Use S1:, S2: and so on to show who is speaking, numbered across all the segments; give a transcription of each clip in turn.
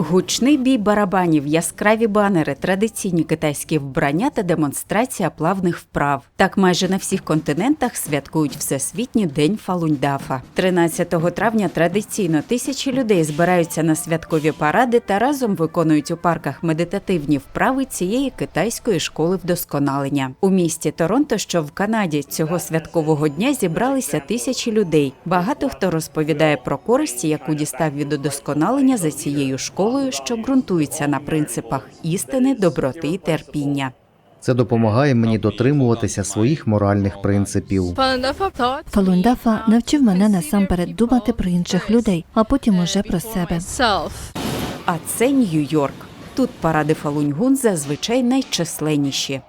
S1: Гучний бій барабанів, яскраві банери, традиційні китайські вбрання та демонстрація плавних вправ. Так майже на всіх континентах святкують Всесвітній день Фалуньдафа. 13 травня традиційно тисячі людей збираються на святкові паради та разом виконують у парках медитативні вправи цієї китайської школи вдосконалення. У місті Торонто, що в Канаді, цього святкового дня зібралися тисячі людей. Багато хто розповідає про користь, яку дістав від удосконалення за цією школою, що ґрунтується на принципах істини, доброти і терпіння.
S2: Це допомагає мені дотримуватися своїх моральних принципів.
S3: Фалундафа навчив мене насамперед думати про інших людей, а потім уже про себе.
S1: А це Нью-Йорк. Тут паради Фалуньгун зазвичай найчисленніші.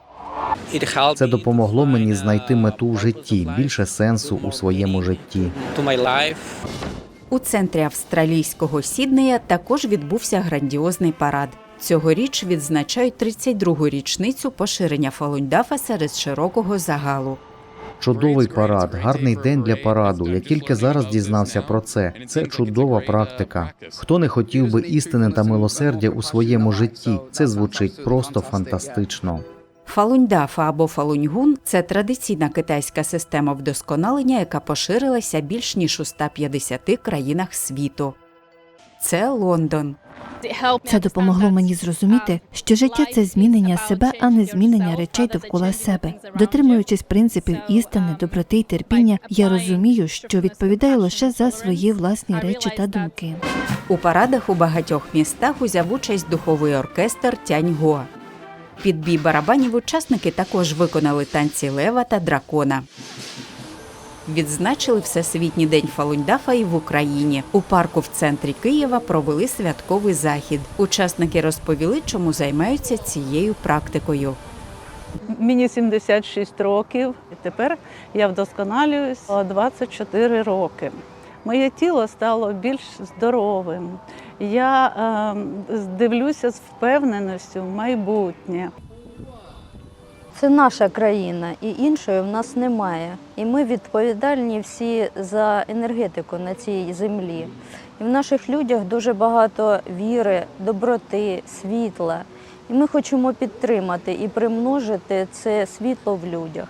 S2: Це допомогло мені знайти мету в житті, більше сенсу у своєму житті.
S1: У центрі австралійського Сіднея також відбувся грандіозний парад. Цьогоріч відзначають 32-гу річницю поширення Фалуньдафа серед широкого загалу.
S2: Чудовий парад, гарний день для параду. Я тільки зараз дізнався про це. Це чудова практика. Хто не хотів би істини та милосердя у своєму житті? Це звучить просто фантастично.
S1: Фалуньдафа або фалуньгун це традиційна китайська система вдосконалення, яка поширилася більш ніж у 150 країнах світу. Це Лондон.
S3: Це допомогло мені зрозуміти, що життя це змінення себе, а не змінення речей довкола себе. Дотримуючись принципів істини, доброти й терпіння, я розумію, що відповідаю лише за свої власні речі та думки.
S1: У парадах у багатьох містах узяв участь духовий оркестр Тяньго. Під бій барабанів учасники також виконали танці лева та дракона. Відзначили Всесвітній день Фалуньдафа і в Україні. У парку в центрі Києва провели святковий захід. Учасники розповіли, чому займаються цією практикою.
S4: Мені 76 років, і тепер я вдосконалююсь 24 роки. Моє тіло стало більш здоровим. Я е, дивлюся з впевненістю в майбутнє.
S5: Це наша країна, і іншої в нас немає. І ми відповідальні всі за енергетику на цій землі. І в наших людях дуже багато віри, доброти, світла. І ми хочемо підтримати і примножити це світло в людях.